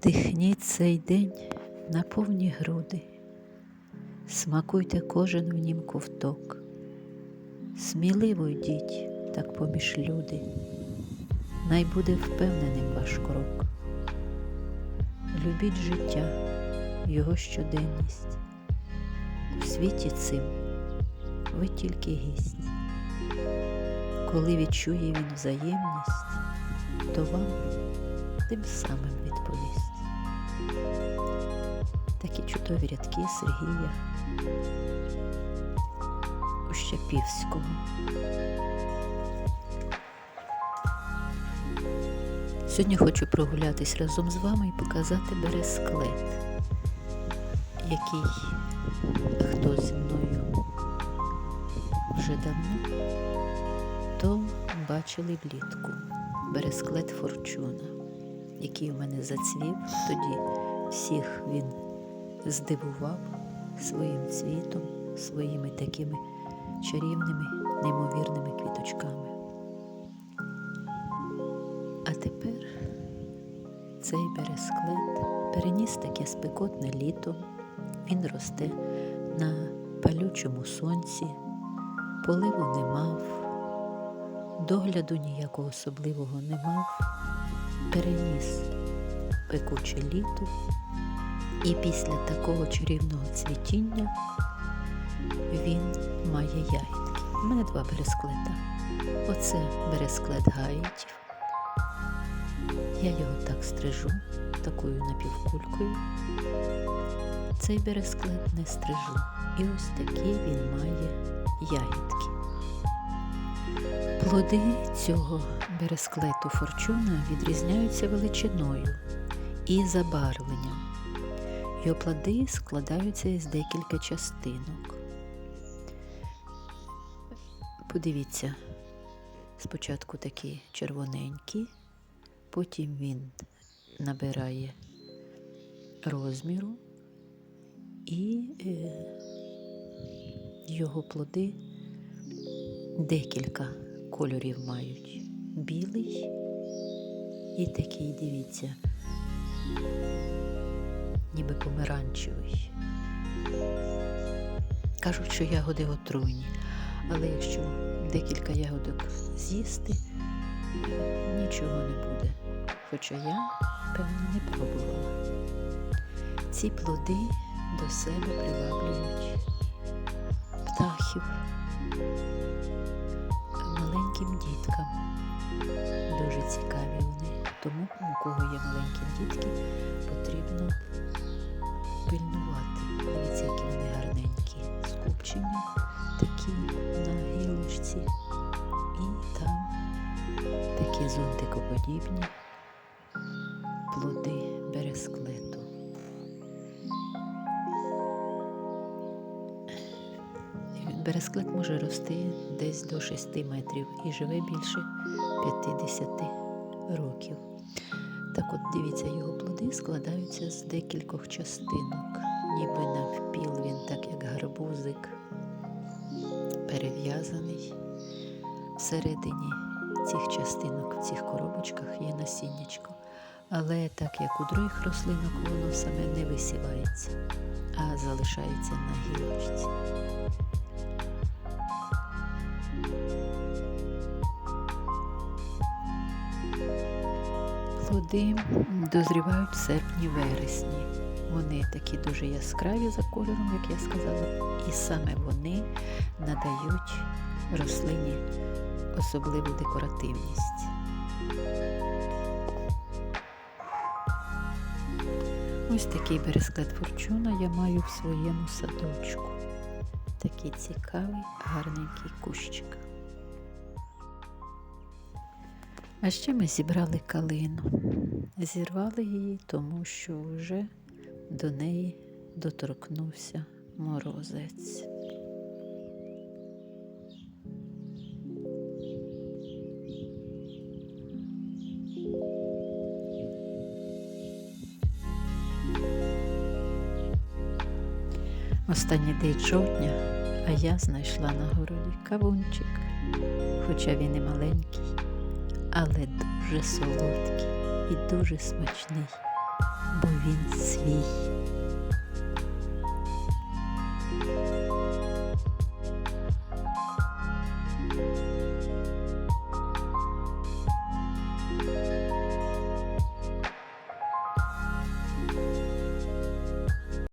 Вдихніть цей день на повні груди, смакуйте кожен в нім ковток, сміливо йдіть так поміж люди, най буде впевненим ваш крок. Любіть життя, його щоденність. У світі цим ви тільки гість. Коли відчує він взаємність, то вам тим самим відповість. Такі чудові рядки Сергія Ущепівського. Сьогодні хочу прогулятись разом з вами і показати бересклет, який хто зі мною вже давно, то бачили влітку бересклет Форчуна, який у мене зацвів. Тоді всіх він здивував своїм цвітом, своїми такими чарівними, неймовірними квіточками. А тепер цей бересклет переніс таке спекотне літо, він росте на палючому сонці, поливу не мав, догляду ніякого особливого не мав, переніс пекуче літо, і після такого чарівного цвітіння він має ягідки. У мене два бересклета. Оце бересклет гаїтів. Я його так стрижу, такою напівкулькою. Цей бересклет не стрижу. І ось такі він має ягідки. Плоди цього бересклету форчуна відрізняються величиною і забарвленням. Його плоди складаються із декілька частинок. Подивіться, спочатку такі червоненькі, потім він набирає розміру і е, його плоди декілька кольорів мають. Білий і такий, дивіться, ніби помаранчевий. Кажуть, що ягоди отруйні, але якщо декілька ягодок з'їсти, нічого не буде. Хоча я, певно, не пробувала. Ці плоди до себе приваблюють птахів, маленьким діткам. Дуже цікаві вони. Тому, у кого є маленькі дітки, потрібно пильнувати. Дивіться, які вони гарненькі. Скупчені, такі на гілочці. І там такі зонтикоподібні плоди бересклету. Бересклет може рости десь до 6 метрів і живе більше 50 років. Так от дивіться, його плоди складаються з декількох частинок, ніби навпіл він, так як гарбузик, перев'язаний. Всередині цих частинок, в цих коробочках є насіннячко. Але так як у других рослинок, воно саме не висівається, а залишається на гілочці. Плоди дозрівають в серпні-вересні. Вони такі дуже яскраві за кольором, як я сказала, і саме вони надають рослині особливу декоративність. Ось такий бересклет форчуна я маю в своєму садочку. Такий цікавий, гарненький кущик. А ще ми зібрали калину. Зірвали її, тому що вже до неї доторкнувся морозець. Останній день жовтня, а я знайшла на городі кавунчик, хоча він і маленький, але дуже солодкий і дуже смачний, бо він свій.